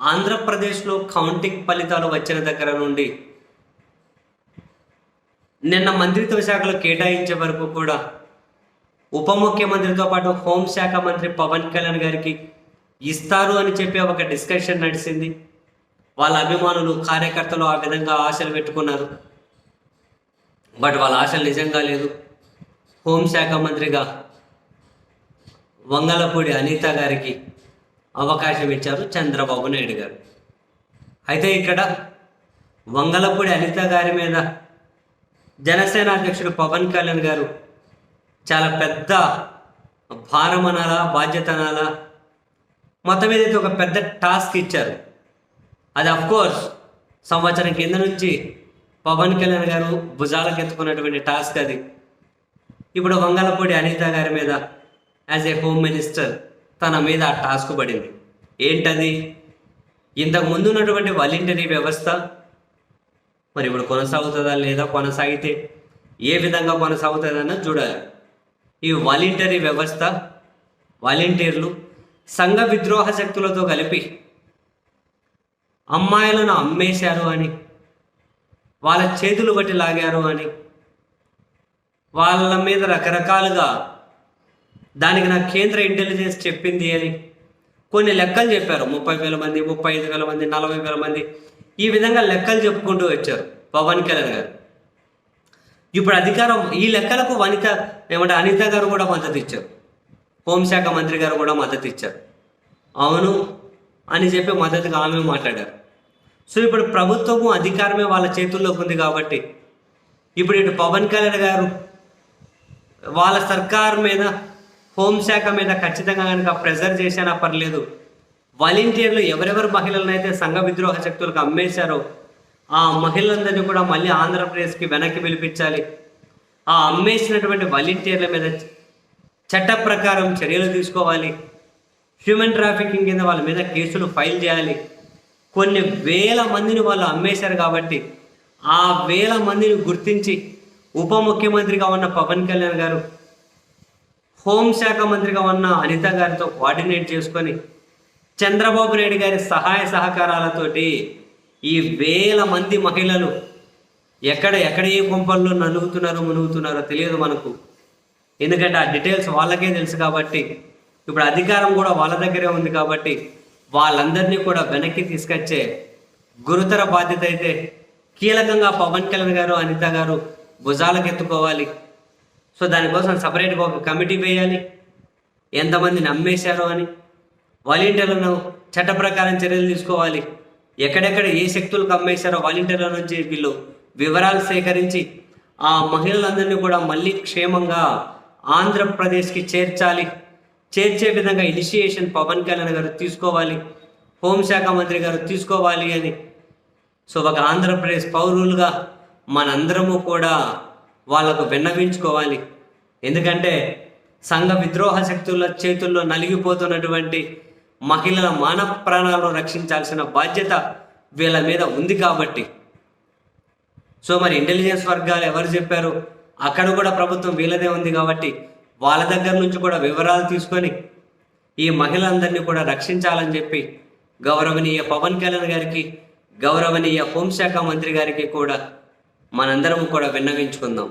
ఆంధ్రప్రదేశ్లో కౌంటింగ్ ఫలితాలు వచ్చిన దగ్గర నుండి నిన్న మంత్రిత్వ శాఖలో కేటాయించే వరకు కూడా ఉప ముఖ్యమంత్రితో పాటు హోంశాఖ మంత్రి పవన్ కళ్యాణ్ గారికి ఇస్తారు అని చెప్పి ఒక డిస్కషన్ నడిచింది వాళ్ళ అభిమానులు కార్యకర్తలు ఆ విధంగా ఆశలు పెట్టుకున్నారు. బట్ వాళ్ళ ఆశలు నిజంగా లేదు. హోంశాఖ మంత్రిగా వంగలపూడి అనిత గారికి అవకాశం ఇచ్చారు చంద్రబాబు నాయుడు గారు. అయితే ఇక్కడ వంగలపూడి అనిత గారి మీద జనసేన అధ్యక్షుడు పవన్ కళ్యాణ్ గారు చాలా పెద్ద భారం అనాలా బాధ్యత అనాలా మొత్తం ఏదైతే ఒక పెద్ద టాస్క్ ఇచ్చారు అది కోర్స్ సంవత్సరం కింద నుంచి పవన్ కళ్యాణ్ గారు భుజాలకు ఎత్తుకున్నటువంటి టాస్క్ అది. ఇప్పుడు వంగలపూడి అనిత గారి మీద యాజ్ ఏ హోమ్ మినిస్టర్ తన మీద ఆ టాస్క్ పడింది. ఏంటది? ఇంతకు ముందు ఉన్నటువంటి వాలంటరీ వ్యవస్థ మరి ఇప్పుడు కొనసాగుతుందా లేదా కొనసాగితే ఏ విధంగా కొనసాగుతుందన్న చూడాలి. ఈ వాలంటరీ వ్యవస్థ వాలంటీర్లు సంఘ విద్రోహ శక్తులతో కలిపి అమ్మాయిలను అమ్మేశారు అని వాళ్ళ చేతులు బట్టి లాగారు అని వాళ్ళ మీద రకరకాలుగా దానికి నాకు కేంద్ర ఇంటెలిజెన్స్ చెప్పింది అని కొన్ని లెక్కలు చెప్పారు. ముప్పై వేల మంది ముప్పై ఐదు వేల మంది నలభై వేల మంది. ఈ విధంగా లెక్కలు చెప్పుకుంటూ వచ్చారు పవన్ కళ్యాణ్ గారు. ఇప్పుడు అధికారం ఈ లెక్కలకు వనిత ఏమంటే అనిత గారు కూడా మద్దతు ఇచ్చారు. హోంశాఖ మంత్రి గారు కూడా మద్దతు ఇచ్చారు. అవును అని చెప్పి మద్దతుగా ఆమె మాట్లాడారు. సో ఇప్పుడు ప్రభుత్వము అధికారమే వాళ్ళ చేతుల్లోకి ఉంది కాబట్టి ఇప్పుడు ఇటు పవన్ కళ్యాణ్ గారు వాళ్ళ సర్కార్ మీద హోంశాఖ మీద ఖచ్చితంగా కనుక ప్రెజర్ చేసినా పర్లేదు. వాలంటీర్లు ఎవరెవరు మహిళలనైతే సంఘ విద్రోహ శక్తులకు అమ్మేశారో ఆ మహిళలందరినీ కూడా మళ్ళీ ఆంధ్రప్రదేశ్కి వెనక్కి పిలిపించాలి. ఆ అమ్మేసినటువంటి వాలంటీర్ల మీద చట్ట ప్రకారం చర్యలు తీసుకోవాలి. హ్యూమన్ ట్రాఫికింగ్ కింద వాళ్ళ మీద కేసులు ఫైల్ చేయాలి. కొన్ని వేల మందిని వాళ్ళు అమ్మేశారు కాబట్టి ఆ వేల మందిని గుర్తించి ఉప ముఖ్యమంత్రిగా ఉన్న పవన్ కళ్యాణ్ గారు హోంశాఖ మంత్రిగా ఉన్న అనిత గారితో కోఆర్డినేట్ చేసుకొని చంద్రబాబు నాయుడు గారి సహాయ సహకారాలతోటి ఈ వేల మంది మహిళలు ఎక్కడ ఎక్కడ ఏ గుంపల్లో నలుగుతున్నారో మునుగుతున్నారో తెలియదు మనకు. ఎందుకంటే ఆ డీటెయిల్స్ వాళ్ళకే తెలుసు కాబట్టి ఇప్పుడు అధికారం కూడా వాళ్ళ దగ్గరే ఉంది కాబట్టి వాళ్ళందరినీ కూడా వెనక్కి తీసుకొచ్చే గురుతర బాధ్యత అయితే కీలకంగా పవన్ కళ్యాణ్ గారు అనిత గారు భుజాలకు ఎత్తుకోవాలి సో దానికోసం సపరేట్గా ఒక కమిటీ వేయాలి. ఎంతమంది నమ్మేశారు అని. వాలంటీర్లను చట్ట ప్రకారం చర్యలు తీసుకోవాలి. ఎక్కడెక్కడ ఏ శక్తులు అమ్మేశారో వాలంటీర్ల నుంచి వీళ్ళు వివరాలు సేకరించి ఆ మహిళలందరినీ కూడా మళ్ళీ క్షేమంగా ఆంధ్రప్రదేశ్కి చేర్చాలి. చేర్చే విధంగా ఇనిషియేషన్ పవన్ కళ్యాణ్ గారు తీసుకోవాలి. హోంశాఖ మంత్రి గారు తీసుకోవాలి అని. సో ఒక ఆంధ్రప్రదేశ్ పౌరులుగా మనందరము కూడా వాళ్ళకు విన్నవించుకోవాలి. ఎందుకంటే సంఘ విద్రోహ శక్తుల చేతుల్లో నలిగిపోతున్నటువంటి మహిళల మానవ ప్రాణాలను రక్షించాల్సిన బాధ్యత వీళ్ళ మీద ఉంది కాబట్టి. సో మరి ఇంటెలిజెన్స్ వర్గాలు ఎవరు చెప్పారు? అక్కడ కూడా ప్రభుత్వం వీళ్ళదే ఉంది కాబట్టి వాళ్ళ దగ్గర నుంచి కూడా వివరాలు తీసుకొని ఈ మహిళలందరినీ కూడా రక్షించాలని చెప్పి గౌరవనీయ పవన్ కళ్యాణ్ గారికి గౌరవనీయ హోంశాఖ మంత్రి గారికి కూడా మనందరం కూడా విన్నవించుకుందాం.